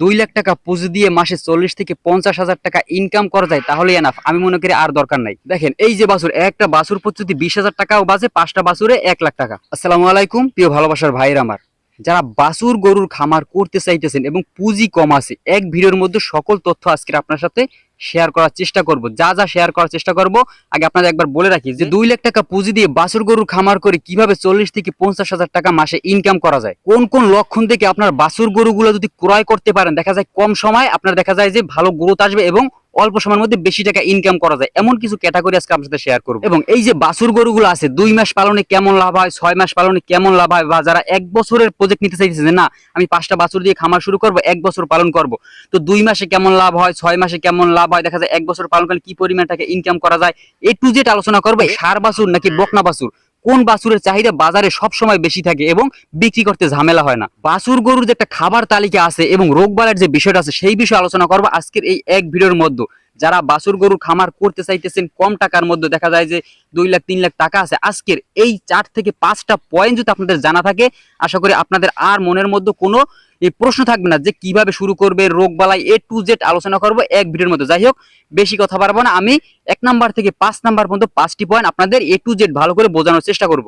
দুই লাখ টাকা পুঁজি দিয়ে মাসে চল্লিশ থেকে পঞ্চাশ হাজার টাকা ইনকাম করা যায়, তাহলে এনাফ আমি মনে করি আর দরকার নাই। দেখেন, এই যে বাসুর একটা বাসুর প্রতি যদি বিশ হাজার টাকাও বাজে পাঁচটা বাসুরে এক লাখ টাকা। আসসালামু আলাইকুম, প্রিয় ভালোবাসার ভাইয়ের আমার। যারা বাসুর গরুর খামার করতে চাইতেছেন এবং পুঁজি কম আছে, এক ভিড়ের মধ্যে সকল তথ্য আজকে আপনার সাথে শেয়ার করার চেষ্টা করব। যা যা শেয়ার করার চেষ্টা করব আগে আপনাদের একবার বলে রাখি যে দুই লাখ টাকা পুঁজি দিয়ে বাছুর গরুর খামার করে কীভাবে চল্লিশ থেকে পঞ্চাশ হাজার টাকা মাসে ইনকাম করা যায়? কোন কোন লক্ষণ থেকে আপনার বাসুর গরুগুলো যদি ক্রয় করতে পারেন দেখা যায় কম সময় আপনার দেখা যায় যে ভালো গ্রোথ আসবে এবং অল্প সময়ের মধ্যে বেশি টাকা ইনকাম করা যায়। এমন কিছু ক্যাটাগরি আজকে আপনার সাথে শেয়ার করব। এবং এই যে বাসুর গরুগুলো আছে দুই মাস পালনে কেমন লাভ হয় ছয় মাস পালনে কেমন লাভ হয় বা যারা এক বছরের প্রজেক্ট নিতে চাইতেছে যে না আমি পাঁচটা বাছুর দিয়ে খামার শুরু করব এক বছর পালন করব। তো দুই মাসে কেমন লাভ হয় ছয় মাসে কেমন লাভ হয় দেখা যায় এক বছর পালন করলে কি পরিমাণ টাকা ইনকাম করা যায় এ টু জেড আলোচনা করবে সার বাছুর নাকি বকনা বাছুর? কোন বাছুরের চাহিদা বাজারে সব সময় বেশি থাকে এবং বিক্রি করতে ঝামেলা হয় না। বাছুর গরুর যে একটা খাবার তালিকা আছে এবং রোগবালের যে বিষয়টা আছে, সেই বিষয়ে আলোচনা করব আজকের এই এক ভিডিওর মধ্যে। যারা বাছুর গরুর খামার করতে চাইতেছেন, কম টাকার মধ্যে দেখা যায় যে দুই লাখ, তিন লাখ টাকা আছে। আজকের এই চার থেকে পাঁচটা পয়েন্ট যদি আপনাদের জানা থাকে, আশা করি আপনাদের আর মনের মধ্যে কোনো এই প্রশ্ন থাকবে না যে কীভাবে শুরু করবে, রোগ বালাই এ টু জেড আলোচনা করব এক ভিডিওর মধ্যে। যাই হোক, বেশি কথা পারব না। আমি এক নাম্বার থেকে পাঁচ নাম্বার পর্যন্ত পাঁচটি পয়েন্ট আপনাদের এ টু জেড ভালো করে বোঝানোর চেষ্টা করব।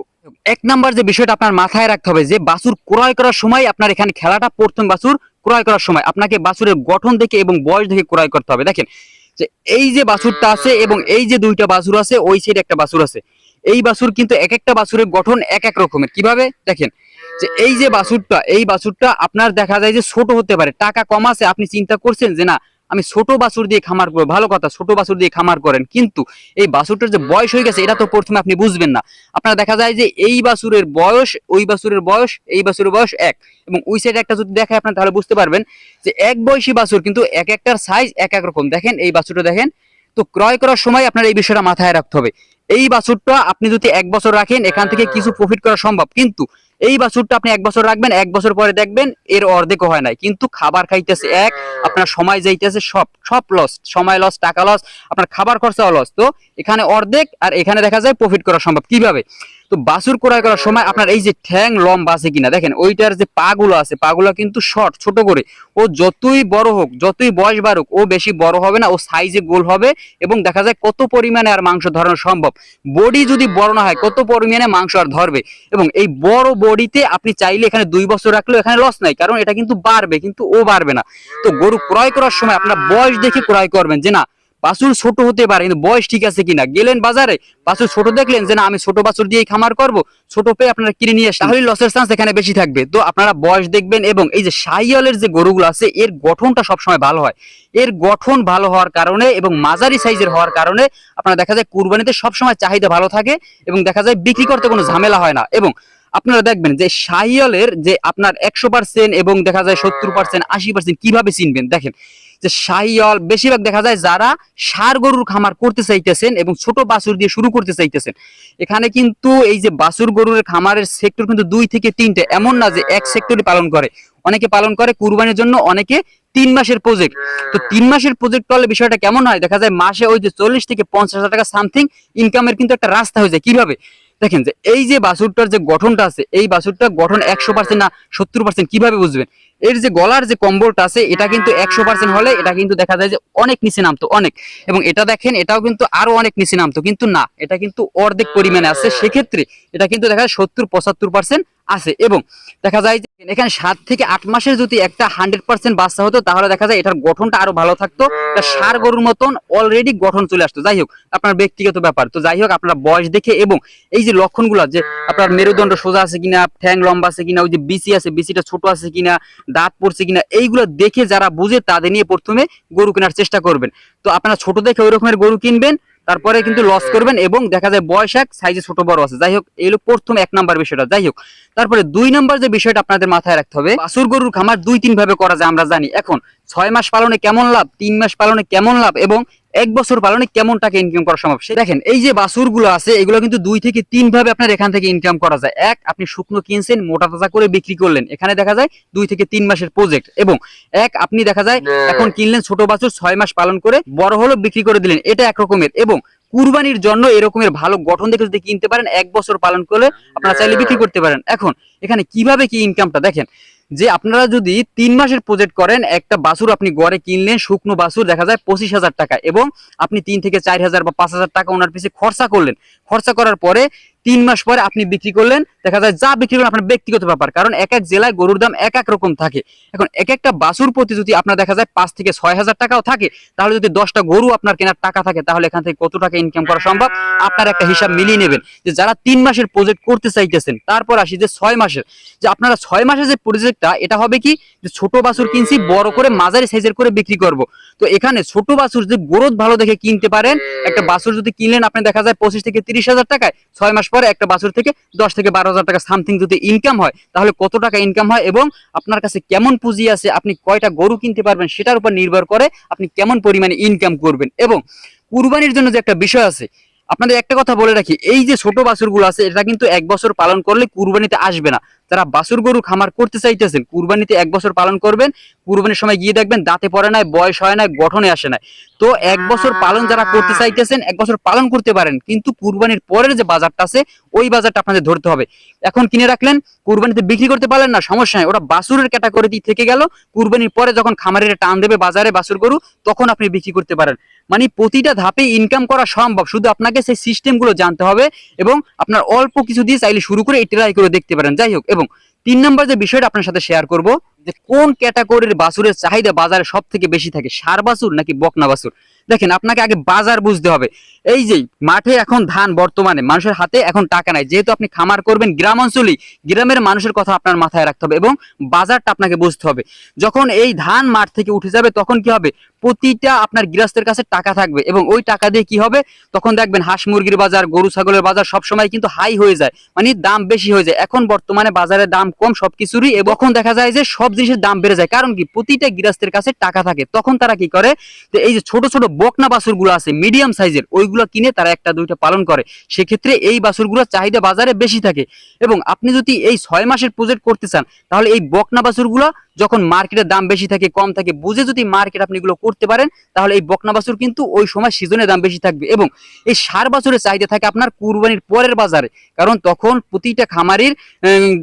এক নাম্বার যে বিষয়টা আপনার মাথায় রাখতে হবে, যে বাছুর ক্রয় করার সময় আপনার এখানে খেলাটা প্রথম বাছুর ক্রয় করার সময় আপনাকে বাছুরের গঠন দেখে এবং বয়স দেখে ক্রয় করতে হবে। দেখেন, যে এই যে বাছুরটা আছে এবং এই যে দুইটা বাছুর আছে, ওই সাইডে একটা বাছুর আছে। এই বাছুর কিন্তু এক একটা বাছুরের গঠন এক এক রকমের। কীভাবে? দেখেন যে এই যে বাছুরটা, এই বাছুরটা আপনার দেখা যায় যে ছোট হতে পারে। টাকা কম আছে, আপনি চিন্তা করছেন যে না, আমি ছোট বাছুর দিয়ে খামার করব। ভালো কথা, ছোট বাছুর দিয়ে খামার করেন। কিন্তু এই বাছুরটার যে বয়স হয়ে গেছে, এটা তো প্রথমে আপনি বুঝবেন না। আপনার দেখা যায় যে এই বাছুরের বয়স, ওই বাছুরের বয়স, এই বাছুরের বয়স এক। এবং ওই সাইডে একটা যদি দেখায় আপনার, তাহলে বুঝতে পারবেন যে এক বয়সী বাছুর কিন্তু এক একটার সাইজ এক এক রকম। দেখেন, এই বাছুরটা দেখেন। তো ক্রয় করার সময় আপনার এই বিষয়টা মাথায় রাখতে হবে। এই বাছুরটা আপনি যদি এক বছর রাখেন, এখান থেকে কিছু প্রফিট করা সম্ভব। কিন্তু এই বাছুরটা আপনি এক বছর রাখবেন, এক বছর পরে দেখবেন এর অর্ধেকও হয় নাই। কিন্তু খাবার খাইতেছে এক, আপনার সময় যাইতেছে সব সব লস সময় লস টাকা লস আপনার খাবার খরচাও লস তো এখানে অর্ধেক আর এখানে দেখা যায় প্রফিট করা সম্ভব। কীভাবে? তো বাছুর ক্রয় করার সময় আপনার এই যে ঠ্যাং লম্বা আছে কিনা, দেখেন ওইটার যে পাগুলো আছে, পাগুলো কিন্তু শর্ট ছোট করে। ও যতই বড় হোক, যতই বয়স বাড়ুক, ও বেশি বড় হবে না, ও সাইজে গোল হবে এবং দেখা যায় কত পরিমাণে আর মাংস ধরানো সম্ভব। বডি যদি বড় না হয়, কত পরিমাণে মাংস আর ধরবে? এবং এই বড় বডিতে আপনি চাইলে এখানে দুই বছর রাখলেও এখানে লস নাই, কারণ এটা কিন্তু বাড়বে, কিন্তু ও বাড়বে না। তো গরু ক্রয় করার সময় আপনার বয়স দেখে ক্রয় করবেন যে না বাছুর ছোট হতে পারে, কিন্তু বয়স ঠিক আছে কিনা? গেলেন বাজারে, বাছুর ছোট দেখলেন যে না, আমি ছোট বাছুর দিয়ে খামার করব। ছোট পেয়ে আপনারা কিনে নিয়ে আসেন তাহলে লসের চান্স এখানে বেশি থাকবে। তো আপনারা বয়স দেখবেন এবং এই যে সাইয়ালের যে গরুগুলো আছে, এর গঠনটা সবসময় ভালো হয়। এর গঠন ভালো হওয়ার কারণে এবং মাঝারি সাইজের হওয়ার কারণে আপনারা দেখা যায় কুরবানিতে সবসময় চাহিদা ভালো থাকে এবং দেখা যায় বিক্রি করতে কোনো ঝামেলা হয় না। এবং আপনারা দেখবেন যে সাহিয়লের যে আপনার একশো পার্সেন্ট এবং দেখা যায় সত্তর পার্সেন্ট আশি পার্সেন্ট কীভাবে চিনবেন? দেখেন যে সাহিয়ল বেশিরভাগ দেখা যায় যারা সার গরুর খামার করতে চাইতেছেন এবং ছোট বাছুর দিয়ে শুরু করতে চাইতেছেন। এখানে কিন্তু এই যে বাছুর গরুর খামারের সেক্টর কিন্তু দুই থেকে তিনটে, এমন না যে এক সেক্টরে পালন করে। অনেকে পালন করে কুরবানির জন্য, অনেকে তিন মাসের প্রজেক্ট তো তিন মাসের প্রজেক্ট করলে বিষয়টা কেমন হয়? দেখা যায় মাসে ওই যে চল্লিশ থেকে পঞ্চাশ হাজার টাকা সামথিং ইনকামের কিন্তু একটা রাস্তা হয়ে যায়। কীভাবে? দেখেন যে এই যে বাসুরটার যে গঠনটা আছে, এই বাছুরটা গঠন একশো পার্সেন্ট না সত্তর পার্সেন্ট কীভাবে বুঝবেন? এর যে গলার যে কম্বলটা আছে, এটা কিন্তু একশো পার্সেন্ট হলে এটা কিন্তু দেখা যায় যে অনেক নিচে নামতো, অনেক। এবং এটা দেখেন, এটাও কিন্তু আরও অনেক নিচে নামতো, কিন্তু না, এটা কিন্তু অর্ধেক পরিমাণে আছে। সেক্ষেত্রে এটা কিন্তু দেখা যায় সত্তর পঁচাত্তর পার্সেন্ট আছে। এবং দেখা যায় এখানে সাত থেকে আট মাসের যদি একটা হান্ড্রেড পার্সেন্ট বাচ্চা হতো, তাহলে দেখা যায় এটার গঠনটা আরও ভালো থাকতো। সার গরুর মতন অলরেডি গঠন চলে আসতো। যাই হোক, আপনার ব্যক্তিগত ব্যাপার। তো যাই হোক, আপনার বয়স দেখে এবং এই যে লক্ষণগুলো যে আপনার মেরুদণ্ড সোজা আছে কিনা, ঠ্যাং লম্বা আছে কিনা, ওই যে বিসি আছে বিসিটা ছোট আছে কিনা, দাঁত পড়ছে কিনা, এইগুলো দেখে যারা বুঝে তাদের নিয়ে প্রথমে গরু কেনার চেষ্টা করবেন। তো আপনারা ছোট দেখে ওই রকমের গরু কিনবেন। তারপরে কিন্তু লস করবেন এবং দেখা যায় বয়স এক সাইজে ছোট বড় আছে। যাই হোক এই হলো প্রথম এক নাম্বার বিষয়টা। যাই হোক তারপরে দুই নাম্বার যে বিষয়টা আপনাদের মাথায় রাখতে হবে বাসুর গরুর খামার দুই তিন ভাবে করা যায় আমরা জানি। এখন ছয় মাস পালনে কেমন লাভ তিন মাস পালনে কেমন লাভ এবং এক বছর পালনে কেমন টাকা ইনকাম করা সম্ভব? সে দেখেন এই যে বাছুরগুলো আছে এগুলো কিন্তু দুই থেকে তিন ভাবে আপনার এখান থেকে ইনকাম করা যায়। এক আপনি শুকনো কিনছেন মোটা তাজা করে বিক্রি করলেন। এখানে দেখা যায় দুই থেকে তিন মাসের প্রজেক্ট এবং এক আপনি দেখা যায় এখন কিনলেন ছোট বাছুর ছয় মাস পালন করে বড় হলো বিক্রি করে দিলেন। এটা এক রকমের এবং কুরবানির জন্য এরকমের ভালো গঠন দেখে যদি কিনতে পারেন এক বছর পালন করলে আপনারা চাইলে বিক্রি করতে পারেন। এখন এখানে কীভাবে কি ইনকামটা দেখেন যে আপনারা যদি তিন মাসের প্রজেক্ট করেন, একটা বাসুর আপনি গড়ে কিনলেন, শুকনো বাসুর দেখা যায় পঁচিশ হাজার টাকা এবং আপনি তিন থেকে চার হাজার বা পাঁচ হাজার টাকা ওনার পিছিয়ে খরচা করলেন। খরচা করার পরে তিন মাস পরে আপনি বিক্রি করলেন, দেখা যায় যা বিক্রি করলেন আপনার ব্যক্তিগত ব্যাপার, কারণ এক এক জেলায় গরুর দাম এক এক রকম থাকে। এখন এক একটা বাছুর প্রতি যদি আপনার দেখা যায় পাঁচ থেকে ছয় হাজার টাকাও থাকে, তাহলে যদি দশটা গরু আপনার কেনার টাকা থাকে, তাহলে এখান থেকে কত টাকা ইনকাম করা সম্ভব? আপনার একটা হিসাব মিলিয়ে নেবেন। যে যারা তিন মাসের প্রজেক্ট করতে চাইতেছেন, তারপর আসি যে ছয় মাসের। যে আপনারা ছয় মাসের যে প্রজেক্টটা এটা হবে কি? যে ছোট বাছুর কিনছি, বড় করে মাঝারি সাইজের করে বিক্রি করব। তো এখানে ছোট বাছুর যদি গ্রোথ ভালো দেখে কিনতে পারেন, একটা বাছুর যদি কিনলেন, আপনি দেখা যায় পঁচিশ থেকে তিরিশ হাজার টাকায়, ছয় মাস পরে একটা বাছুর থেকে দশ থেকে বারো হাজার টাকা সামথিং যদি ইনকাম হয়, তাহলে কত টাকা ইনকাম হয় এবং আপনার কাছে কেমন পুঁজি আছে, আপনি কয়টা গরু কিনতে পারবেন সেটার উপর নির্ভর করে আপনি কেমন পরিমাণে ইনকাম করবেন। এবং কুরবানির জন্য যে একটা বিষয় আছে, আপনাদের একটা কথা বলে রাখি, এই যে ছোট বাছুরগুলো আছে, এটা কিন্তু এক বছর পালন করলে কুরবানিতে আসবে না। যারা বাসুর গরু খামার করতে চাইতেছেন কুরবানিতে এক বছর পালন করবেন কুরবানির সময় গিয়ে দেখবেন দাঁতে পড়ে নাই বয়স হয় না গঠনে আসে না তো এক বছর পালন যারা করতে চাইতেছেন এক বছর পালন করতে পারেন কিন্তু কুরবানির পরের যে বাজারটা আছে ওই বাজারটা আপনাদের ধরতে হবে। এখন কিনে রাখলেন কুরবানিতে বিক্রি করতে পারলেন না সমস্যা নাই ওটা বাছুরের ক্যাটাগরিতে থেকে গেল কুরবানির পরে যখন খামারের টান দেবে বাজারে বাসুর গরু তখন আপনি বিক্রি করতে পারেন। মানে প্রতিটা ধাপে ইনকাম করা সম্ভব শুধু আপনাকে সেই সিস্টেমগুলো জানতে হবে এবং আপনার অল্প কিছু দিয়ে চাইলে শুরু করে ট্রাই করে দেখতে পারেন। যাই হোক এবং তিন নম্বর যে বিষয়টা আপনার সাথে শেয়ার করব যে কোন ক্যাটাগরির বাছুরের চাহিদা বাজারে সব থেকে বেশি থাকে? সার বাছুর নাকি বকনা বাছুর দেখেন, আপনাকে আগে বাজার বুঝতে হবে। এই যে, মাঠে এখন ধান বর্তমানে, মানুষের হাতে এখন টাকা নাই। যেহেতু আপনি খামার করবেন গ্রাম অঞ্চলেই গ্রামের মানুষের কথা আপনার মাথায় রাখতে হবে এবং বাজারটা আপনাকে বুঝতে হবে। যখন এই ধান মাঠ থেকে উঠে যাবে, তখন কি হবে? প্রতিটা আপনার গৃহস্থের কাছে টাকা থাকবে এবং ওই টাকা দিয়ে কি হবে? তখন দেখবেন হাঁস মুরগির বাজার, গরু ছাগলের বাজার সব সময় কিন্তু হাই হয়ে যায়। মানে দাম বেশি হয়ে যায়। এখন বর্তমানে বাজারে দাম কম, সবকিছুরই। এবং দেখা যায় যে সব জিনিসের দাম বেড়ে যায়। কারণ কি? প্রতিটা গৃহস্থের কাছে টাকা থাকে। তখন তারা কি করে? এই যে ছোট ছোট বকনা বাসুরগুলো আছে মিডিয়াম সাইজের ওইগুলো কিনে তারা একটা, দুইটা পালন করে। সেক্ষেত্রে এই বাসুরগুলোর চাহিদা বাজারে বেশি থাকে। এবং আপনি যদি এই ছয় মাসের প্রজেক্ট করতে চান, তাহলে এই বকনা বাছুরগুলো যখন মার্কেটের দাম বেশি থাকে, কম থাকে, বুঝে যদি মার্কেট আপনি এগুলো করতে পারেন, তাহলে এই বকনা বাছুর কিন্তু ওই সময় সিজনের দাম বেশি থাকবে এবং এই সার বাছুরের চাহিদা থাকে আপনার কুরবানির পরের বাজারে। কারণ তখন প্রতিটা খামারির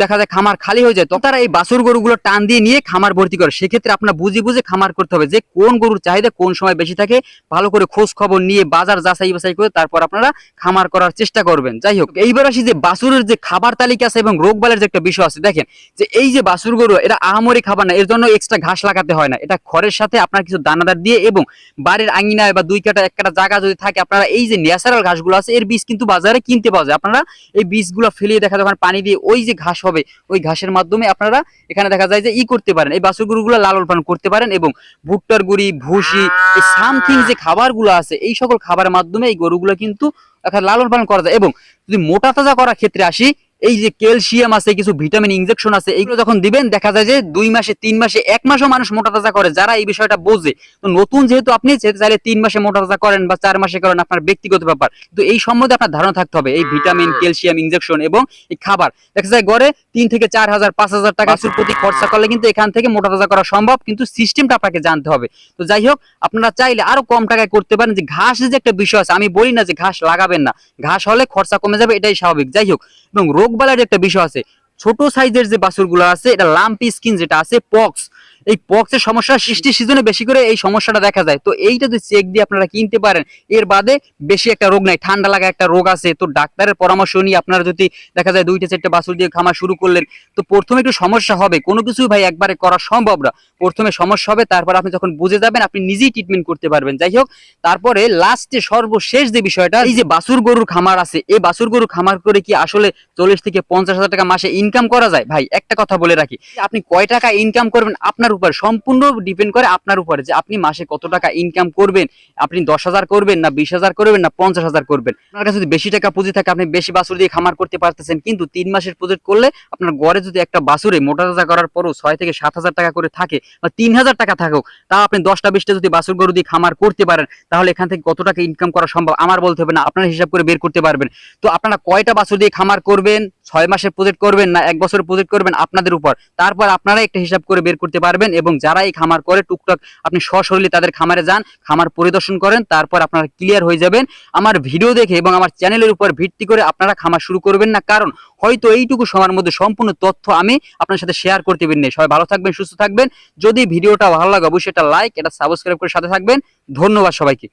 দেখা যায় খামার খালি হয়ে যায়, তখন তারা এই বাছুর গরুগুলো টান দিয়ে নিয়ে খামার ভর্তি করে। সেক্ষেত্রে আপনার বুঝে বুঝে খামার করতে হবে যে কোন গরুর চাহিদা কোন সময় বেশি থাকে, ভালো করে খোঁজ খবর নিয়ে বাজার যাচাই বাছাই করে তারপর আপনারা খামার করার চেষ্টা করবেন। যাই হোক, এইবার আসি যে বাছুরের যে খাবার তালিকা আছে এবং রোগবালের যে একটা বিষয় আছে, দেখেন যে এই যে বাছুর গরু, এরা আহামরি খাবার না, এর জন্য এক্সট্রা ঘাস লাগাতে হয় না। এটা খড়ের সাথে আপনার কিছু দানাদার দিয়ে এবং বাড়ির আঙিনায় বা দুই কাটা, এক কাটা জায়গা যদি থাকে, আপনারা এই যে ন্যাচারাল ঘাসগুলো আছে, এর বীজ কিন্তু বাজারে কিনতে পাওয়া যায়। আপনারা এই বীজগুলো ফেলিয়ে দেখা যখন পানি দিয়ে ওই যে ঘাস হবে, ওই ঘাসের মাধ্যমে আপনারা এখানে দেখা যায় যে ই করতে পারেন। এই বাছুর গরুগুলো লালন পালন করতে পারেন এবং ভুট্টার গুড়ি, ভুসি, এই সামথিং যে খাবারগুলো আছে, এই সকল খাবারের মাধ্যমে এই গরুগুলো কিন্তু এখানে লালন পালন করা যায়। এবং যদি মোটা তাজা করার ক্ষেত্রে আসি এই যে ক্যালসিয়াম আছে কিছু ভিটামিন ইনজেকশন আছে এইগুলো যখন দিবেন দেখা যায় যে দুই মাসে তিন মাসে এক মাসও মানুষ মোটা তাজা করে যারা এই বিষয়টা বোঝে। তো নতুন যেহেতু আপনি চাইলে তিন মাসে মোটা তাজা করেন বা চার মাসে করেন আপনার ব্যক্তিগত ব্যাপার। তো এই সম্বন্ধে আপনার ধারণা থাকতে হবে এই ভিটামিন ক্যালসিয়াম ইনজেকশন এবং এই খাবার। দেখা যায় গড়ে তিন থেকে চার হাজার পাঁচ হাজার টাকা প্রতি খরচা করলে কিন্তু এখান থেকে মোটা তাজা করা সম্ভব কিন্তু সিস্টেমটা আপনাকে জানতে হবে। তো যাই হোক আপনারা চাইলে আরও কম টাকায় করতে পারেন যে ঘাস যে একটা বিষয় আছে আমি বলি না যে ঘাস লাগাবেন না। ঘাস হলে খরচা কমে যাবে এটাই স্বাভাবিক। যাই হোক এবং রোগ বালার একটা বিষয় আছে, ছোট সাইজের যে বাছুরগুলো আছে, এটা লাম্পি স্কিন যেটা আছে পক্স এই পক্সের সমস্যা সৃষ্টি সিজনে বেশি করে এই সমস্যাটা দেখা যায়। তো এইটা যদি চেক দিয়ে আপনারা কিনতে পারেন, এর বাদে বেশি একটা রোগ নাই, ঠান্ডা লাগা একটা রোগ আছে। তো ডাক্তারের পরামর্শ নিয়ে আপনারা যদি দেখা যায় দুইটা, চারটে বাছুর দিয়ে খামার শুরু করলেন, তো প্রথমে একটু সমস্যা হবে। কোনো কিছু ভাই একবারে করা সম্ভব না। প্রথমে সমস্যা হবে, তারপর আপনি যখন বুঝে যাবেন, আপনি নিজেই ট্রিটমেন্ট করতে পারবেন। যাই হোক, তারপরে লাস্টে সর্বশেষ যে বিষয়টা, এই যে বাছুর গরুর খামার আছে, এই বাছুর গরুর খামার করে কি আসলে চল্লিশ থেকে পঞ্চাশ হাজার টাকা মাসে ইনকাম করা যায়? ভাই, একটা কথা বলে রাখি। আপনি কয় টাকা ইনকাম করবেন, আপনার উপর, সম্পূর্ণ ডিপেন্ড করে আপনার উপরে যে আপনি মাসে কত টাকা ইনকাম করবেন, আপনি দশ হাজার করবেন না বিশ হাজার করবেন না পঞ্চাশ হাজার করবেন। আপনার কাছে যদি বেশি টাকা পুঁজি থাকে, আপনি বেশি বাছুর দিয়ে খামার করতে পারতেছেন, কিন্তু তিন মাসের প্রজেক্ট করলে আপনার গড়ে যদি একটা বাছুরে মোটা তাজা করার পরও ছয় থেকে সাত হাজার টাকা করে থাকে বা তিন হাজার টাকা থাকুক তা আপনি দশটা বিশটা যদি বাছুর গরু দিয়ে খামার করতে পারেন, তাহলে এখান থেকে কত টাকা ইনকাম করা সম্ভব? আমার বলতে হবে না, আপনারা হিসাব করে বের করতে পারবেন। তো আপনারা কয়টা বাছুর দিয়ে খামার করবেন? ছয় মাসের প্রজেক্ট করবেন না, এক বছরের প্রজেক্ট করবেন আপনাদের উপর। তারপর আপনারা একটা হিসাব করে বের করতে পারবেন এবং যারা এই খামার করে, টুকটাক আপনি সশরীরে তাদের খামারে যান, খামার পরিদর্শন করেন, তারপর আপনারা ক্লিয়ার হয়ে যাবেন। আমার ভিডিও দেখে এবং আমার চ্যানেলের উপর ভিত্তি করে আপনারা খামার শুরু করবেন না, কারণ হয়তো এইটুকু সময়ের মধ্যে সম্পূর্ণ তথ্য আমি আপনার সাথে শেয়ার করতে পারিনি সবাই ভালো থাকবেন, সুস্থ থাকবেন। যদি ভিডিওটা ভালো লাগে, অবশ্যই এটা লাইক এটা সাবস্ক্রাইব করে সাথে থাকবেন। ধন্যবাদ সবাইকে।